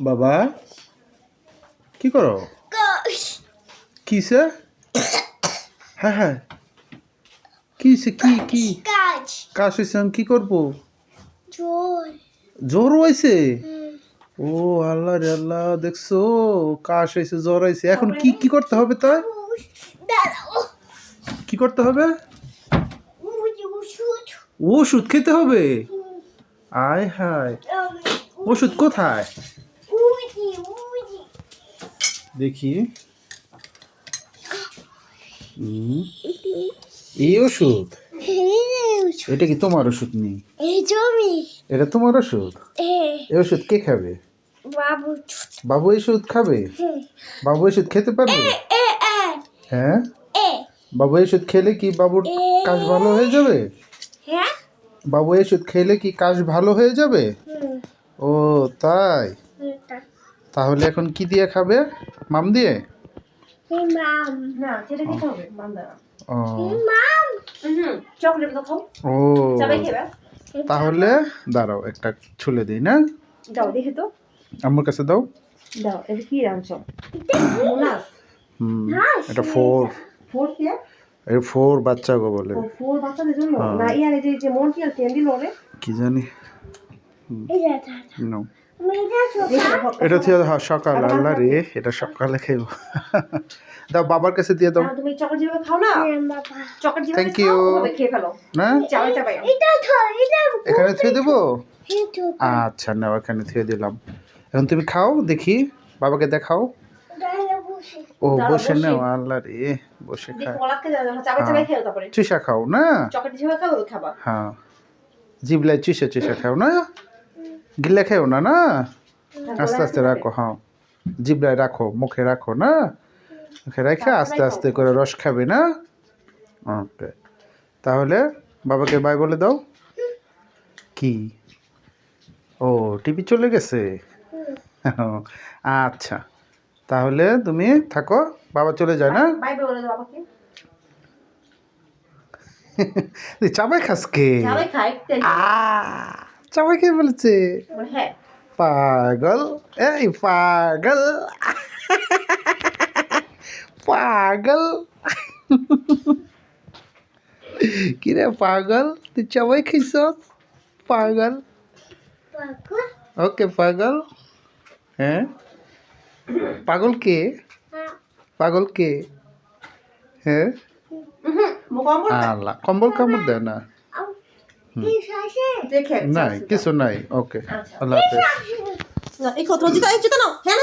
বাবা? কি করো. কিসে হ্যাঁ হ্যাঁ। কিসে কি কি. কাশ হয়েছে আমি কি করব. জ্বর হয়েছে. ও আল্লাহ রে আল্লাহ দেখছ? কাশ হয়েছে জ্বর হয়েছে? এখন কি কি করতে হবে তাই কি করতে হবে. ওষুধ। খেতে হবে? আয় হায়। ওষুধ কোথায়. দেখি। এই ওষুধ? এটা কি তোমার ওষুধ নেই? এটা তোমার ওষুধ? এই ওষুধ কে খাবে. বাবু এই ওষুধ খাবে? বাবু এই ওষুধ খেতে পারবে. হ্যাঁ. বাবু এই ওষুধ খেলে কি বাবুর কাশ ভালো হয়ে যাবে? Yeah? বাবু এই ওষুধ খেলে কি কাশ ভালো হয়ে যাবে. ও তাই? তাহলে এখন কি দিয়ে খাবে? মাম দিয়ে? ও। তাহলে দাঁড়াও একটা ছুলে দিই না? দাও দেখে তো। আমার কাছে দাও। দাও এটা কি রাঁধছ হুম এটা ফোর। ফোর দিয়ে এই ফোর বাচ্চা গো বলে ফোর বাচ্চাদের জন্য? হ্যাঁ। না ইয়ার এই যে যে মন্টিয়াল তেল দিল রে কি জানি। দেখো এটা থেকে হ্যাঁ সকাল আল্লাহ রে এটা সকালে খেব দাও বাবার কাছে দিয়ে দাও। না, তুমি চকলেট যেভাবে খাও না Yeah, Papa. চকলেট যেভাবে Thank খাও খেয়ে ফেলো। না? চাবাই চাবাই। এটা ধর এটা এখানে থুয়ে দেবো? আচ্ছা নাও এখানে থুয়ে দিলাম। এখন তুমি খাও দেখি বাবাকে দেখাও। ও বসে। নাও আল্লাহ রে বসে খেও। তারপরে। চুষা খাও না? চকলেট যেভাবে খাও খাবা। হ্যাঁ। জিবলাই চুষে চুষে খাও না? গিলে খাও না না? আস্তে আস্তে রাখো হ্যাঁ। জিবলায় রাখো মুখে রাখো না? মুখে রেখে আস্তে আস্তে করে রস খাবে না? ওকে। তাহলে বাবাকে বাই বলে দাও। কি? ও টিভি চলে গেছে? আচ্ছা। তাহলে তুমি থাকো বাবা চলে যায় না? চাবাই খাস কে? আ বলেছে পাগল এই পাগল পাগল কিরে পাগল তুই চাবাই খাইছ পাগল ওকে পাগল হ্যাঁ পাগল কে পাগল কে হ্যাঁ আল্লাহ কম্বল কামড় দেয় না দেখে নাই কিছু নাই ওকে আচ্ছা। আল্লাহ হাফেজ। এই কত জিতা জিতা নাও কেন